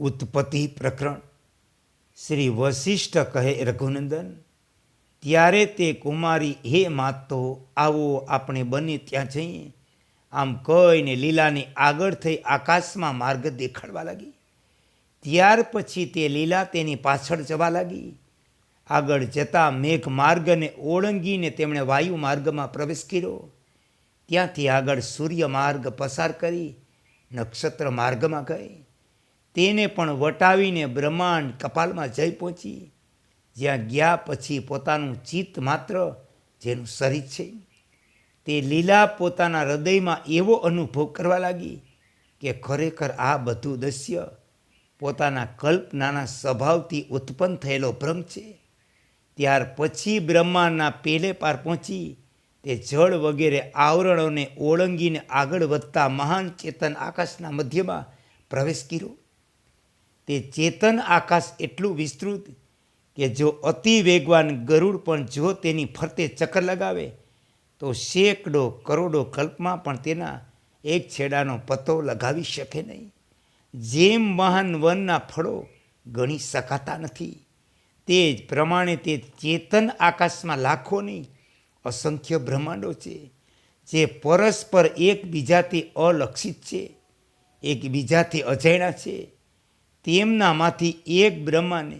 ઉત્પત્તિ પ્રકરણ. શ્રી વશિષ્ઠ કહે રઘુનંદન, ત્યારે તે કુમારી હે માતો આવો આપણે બને ત્યાં જઈએ. આમ કહીને લીલાની આગળ થઈ આકાશમાં માર્ગ દેખાડવા લાગી. ત્યાર પછી તે લીલા તેની પાછળ જવા લાગી. આગળ જતાં મેઘ માર્ગને ઓળંગીને તેમણે વાયુ માર્ગમાં પ્રવેશ કર્યો. ત્યાંથી આગળ સૂર્ય માર્ગ પસાર કરી નક્ષત્ર માર્ગમાં ગઈ. તેને પણ વટાવીને બ્રહ્માંડ કપાલમાં જઈ પહોંચી. જ્યાં ગયા પછી પોતાનું ચિત્ત માત્ર જેનું શરીર છે. તે લીલા પોતાના હૃદયમાં એવો અનુભવ કરવા લાગી કે ખરેખર આ બધું દશ્ય પોતાના કલ્પનાના સ્વભાવથી ઉત્પન્ન થયેલો ભ્રમ છે. ત્યાર પછી બ્રહ્માંડના પેલે પાર પહોંચી તે જળ વગેરે આવરણોને ઓળંગીને આગળ વધતા મહાન ચેતન આકાશના મધ્યમાં પ્રવેશ કર્યો. તે ચેતન આકાશ એટલું વિસ્તૃત કે જો અતિ વેગવાન ગરુડ પણ જો તેની ફરતે ચક્કર લગાવે, તો સેંકડો કરોડો કલ્પમાં પણ તેના એક છેડાનો પતો લગાવી શકે નહીં. જેમ મહાન વનના ફળો ગણી શકાતા નથી તે જ પ્રમાણે તે ચેતન આકાશમાં લાખોની અસંખ્ય બ્રહ્માંડો છે, જે પરસ્પર એકબીજાથી અલક્ષિત છે, એકબીજાથી અજાણ્યા છે તેમનામાંથી એક બ્રહ્માને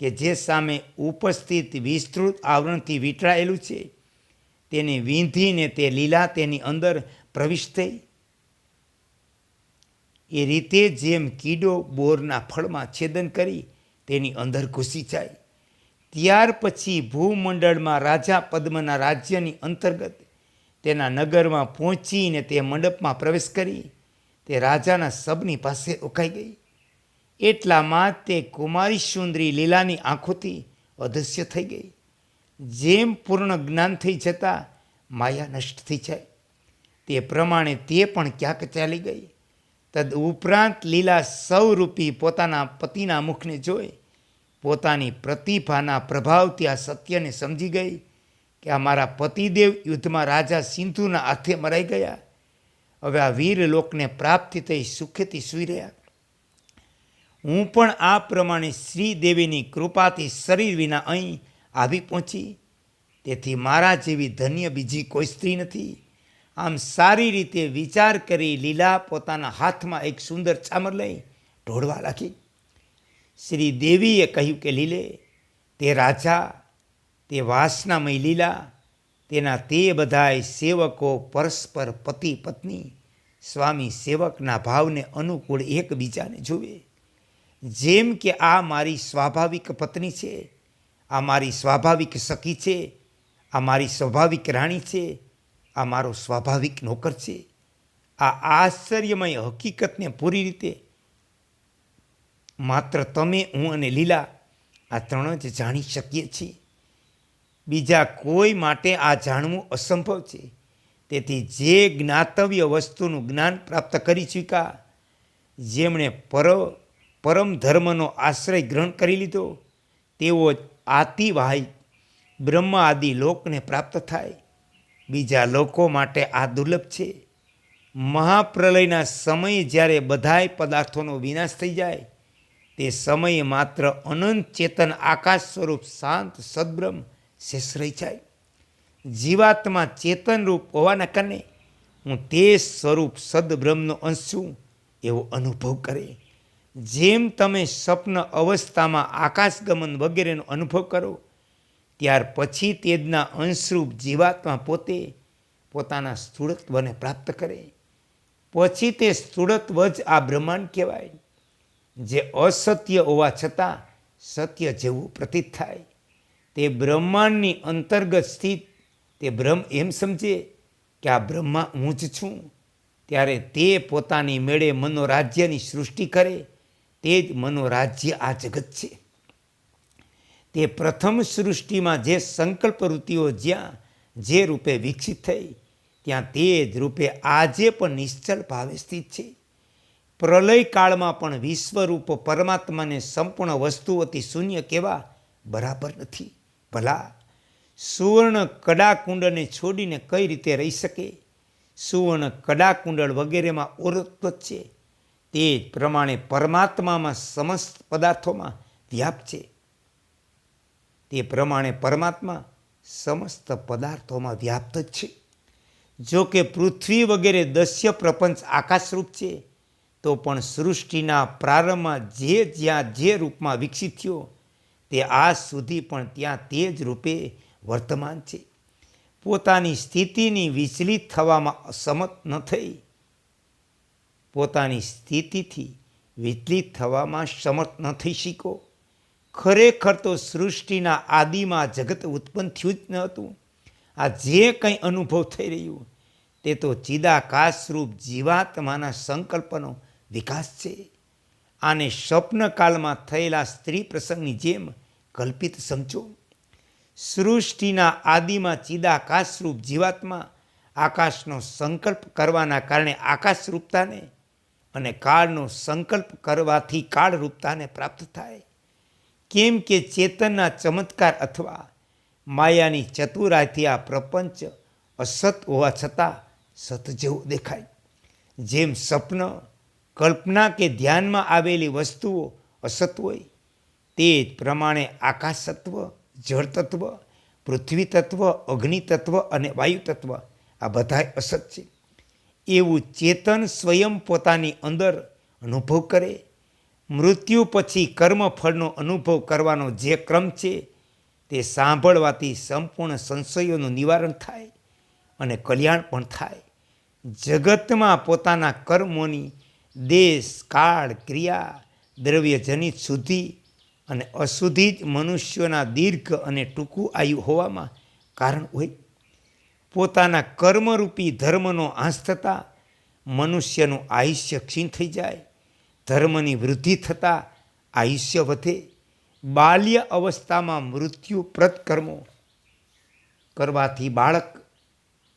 કે જે સામે ઉપસ્થિત વિસ્તૃત આવરણથી વીંટળાયેલું છે, તેને વીંધીને તે લીલા તેની અંદર પ્રવિશ થઈ. એ રીતે જેમ કીડો બોરના ફળમાં છેદન કરી તેની અંદર ઘૂસી જાય. ત્યાર પછી ભૂમંડળમાં રાજા પદ્મના રાજ્યની અંતર્ગત તેના નગરમાં પહોંચીને તે મંડપમાં પ્રવેશ કરી. તે રાજાના સબની પાસે રોકાઈ ગઈ. એટલામાં તે કુમારી સુંદરી લીલાની આંખોથી અદૃશ્ય થઈ ગઈ. જેમ પૂર્ણ જ્ઞાન થઈ જતાં માયા નષ્ટ થઈ જાય. તે પ્રમાણે તે પણ ક્યાંક ચાલી ગઈ. તદ ઉપરાંત લીલા સૌરૂપી પોતાના પતિના મુખને જોઈ પોતાની પ્રતિભાના પ્રભાવથી આ સત્યને સમજી ગઈ કે આ મારા પતિદેવ યુદ્ધમાં રાજા સિંધુના હાથે મરાઈ ગયા. હવે આ વીર લોકને પ્રાપ્તિ થઈ સુખેથી સૂઈ રહ્યા. હું પણ આ પ્રમાણે શ્રીદેવીની કૃપાથી શરીર વિના અહીં આવી પહોંચી. તેથી મારા જેવી ધન્ય બીજી કોઈ સ્ત્રી નથી. આમ સારી રીતે વિચાર કરી લીલા પોતાના હાથમાં એક સુંદર ચામર લઈ ઢોળવા લાગી. શ્રી દેવીએ કહ્યું કે, લીલે, તે રાજા, તે વાસનામય લીલા, તેના તે બધાય સેવકો પરસ્પર પતિ પત્ની સ્વામી સેવકના ભાવને અનુકૂળ એકબીજાને જુએ જેમ કે આ મારી સ્વાભાવિક પત્ની છે, આ મારી સ્વાભાવિક સખી છે, આ મારી સ્વાભાવિક રાણી છે, આ મારો સ્વાભાવિક નોકર છે. આ આશ્ચર્યમય હકીકતને પૂરી રીતે માત્ર તમે, હું અને લીલા આ ત્રણ જ જાણી શકીએ છીએ. બીજા કોઈ માટે આ જાણવું અસંભવ છે. તેથી જે જ્ઞાતવ્ય વસ્તુનું જ્ઞાન પ્રાપ્ત કરી ચૂક્યા, જેમણે પર પરમ ધર્મનો આશ્રય ગ્રહણ કરી લીધો. તેઓ જ આતિવાહિક બ્રહ્મ આદિ લોકને પ્રાપ્ત થાય. બીજા લોકો માટે આ દુર્લભ છે. મહાપ્રલયના સમયે જ્યારે બધાય પદાર્થોનો વિનાશ થઈ જાય, તે સમયે માત્ર અનંત ચેતન આકાશ સ્વરૂપ શાંત સદબ્રહ્મ શેષ રહી જાય. જીવાત્મા ચેતનરૂપ હોવાના કારણે હું તે સ્વરૂપ સદબ્રહ્મનો અંશ છું એવો અનુભવ કરે. જેમ તમે સ્વપ્ન અવસ્થામાં આકાશગમન વગેરેનો અનુભવ કરો, ત્યાર પછી તેજના અંશરૂપ જીવાત્મા પોતે પોતાના સ્થૂળત્વને પ્રાપ્ત કરે. પછી તે સ્થૂળત્વ જ આ બ્રહ્માંડ કહેવાય, જે અસત્ય હોવા છતાં સત્ય જેવું પ્રતીત થાય. તે બ્રહ્માંડની અંતર્ગત સ્થિત, તે બ્રહ્મ એમ સમજે કે આ બ્રહ્મા હું જ છું. ત્યારે તે પોતાની મેળે મનોરાજ્યની સૃષ્ટિ કરે તે જ મનોરાજ્ય આ જગત છે. તે પ્રથમ સૃષ્ટિમાં જે સંકલ્પ વૃત્તિઓ જ્યાં જે રૂપે વિકસિત થઈ, ત્યાં તે જ રૂપે આજે પણ નિશ્ચલ ભાવે સ્થિત છે. પ્રલય કાળમાં પણ વિશ્વરૂપ પરમાત્માને સંપૂર્ણ વસ્તુઓથી શૂન્ય કેવા બરાબર નથી. ભલા, સુવર્ણ કડાકુંડને છોડીને કઈ રીતે રહી શકે? સુવર્ણ કડાકુંડળ વગેરેમાં ઓરત્વ છે. તે પ્રમાણે પરમાત્મામાં સમસ્ત પદાર્થોમાં વ્યાપ છે. તે પ્રમાણે પરમાત્મા સમસ્ત પદાર્થોમાં વ્યાપ્ત જ છે. જો કે પૃથ્વી વગેરે દસ્ય પ્રપંચ આકાશરૂપ છે, તો પણ સૃષ્ટિના પ્રારંભમાં જે જ્યાં જે રૂપમાં વિકસિત થયો, તે આજ સુધી પણ ત્યાં તે જ રૂપે વર્તમાન છે. પોતાની સ્થિતિની વિચલિત થવામાં અસમત ન થઈ. પોતાની સ્થિતિથી વિચલિત થવામાં સમર્થ ન થઈ શીખો. ખરેખર તો સૃષ્ટિના આદિમાં જગત ઉત્પન્ન થયું જ ન હતું. આ જે કંઈ અનુભવ થઈ રહ્યું, તે તો ચિદાકાશરૂપ જીવાત્માના સંકલ્પનો વિકાસ છે. આને સ્વપ્નકાલમાં થયેલા સ્ત્રી પ્રસંગની જેમ કલ્પિત સમજો. સૃષ્ટિના આદિમાં ચિદાકાશરૂપ જીવાત્મા આકાશનો સંકલ્પ કરવાના કારણે આકાશરૂપતાને અને કાળનો સંકલ્પ કરવાથી કાળરૂપતાને પ્રાપ્ત થાય. કેમ કે ચેતનના ચમત્કાર અથવા માયાની ચતુરાથી આ પ્રપંચ અસત હોવા છતાં સત જેવું દેખાય. જેમ સ્વપ્ન, કલ્પના કે ધ્યાનમાં આવેલી વસ્તુઓ અસત હોય, તે જ પ્રમાણે આકાશ તત્વ જળ તત્વ પૃથ્વી તત્વ અગ્નિ તત્વ અને વાયુ તત્વ આ બધાય અસત છે. એવું ચેતન સ્વયં પોતાની અંદર અનુભવ કરે. મૃત્યુ પછી કર્મફળનો અનુભવ કરવાનો જે ક્રમ છે, તે સાંભળવાથી સંપૂર્ણ સંશયોનું નિવારણ થાય અને કલ્યાણ પણ થાય. જગતમાં પોતાના કર્મોની દેશ, કાળ, ક્રિયા, દ્રવ્યજનિત શુદ્ધિ અને અશુદ્ધિ જ મનુષ્યોના દીર્ઘ અને ટૂંકું આયુ હોવામાં કારણ હોય. પોતાના કર્મરૂપી ધર્મનો આંસ થતાં મનુષ્યનું આયુષ્ય ક્ષીણ થઈ જાય, ધર્મની વૃદ્ધિ થતાં આયુષ્ય વધે, બાલ્ય અવસ્થામાં મૃત્યુપ્રદ કર્મો કરવાથી બાળક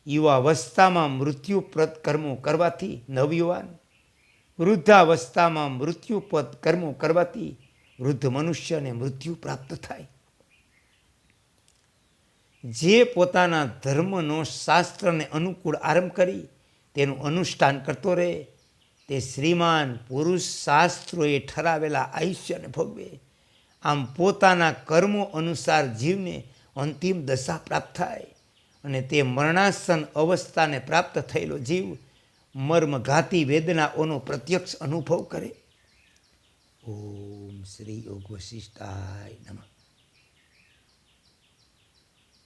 યુવાવસ્થામાં મૃત્યુપ્રદ કર્મો કરવાથી નવયુવાન, વૃદ્ધાવસ્થામાં મૃત્યુપદ કર્મો કરવાથી વૃદ્ધ મનુષ્યને મૃત્યુ પ્રાપ્ત થાય. જે પોતાના ધર્મનો શાસ્ત્રને અનુકૂળ આરંભ કરી, તેનું અનુષ્ઠાન કરતો રહે, તે શ્રીમાન પુરુષ શાસ્ત્રોએ ઠરાવેલા આયુષ્યને ભોગવે આમ પોતાના કર્મો અનુસાર જીવને અંતિમ દશા પ્રાપ્ત થાય અને તે મરણાસન અવસ્થાને પ્રાપ્ત થયેલો જીવ મર્મઘાતી વેદનાઓનો પ્રત્યક્ષ અનુભવ કરે. ઓમ શ્રી યોગ વશિષ્ઠાય નમઃ.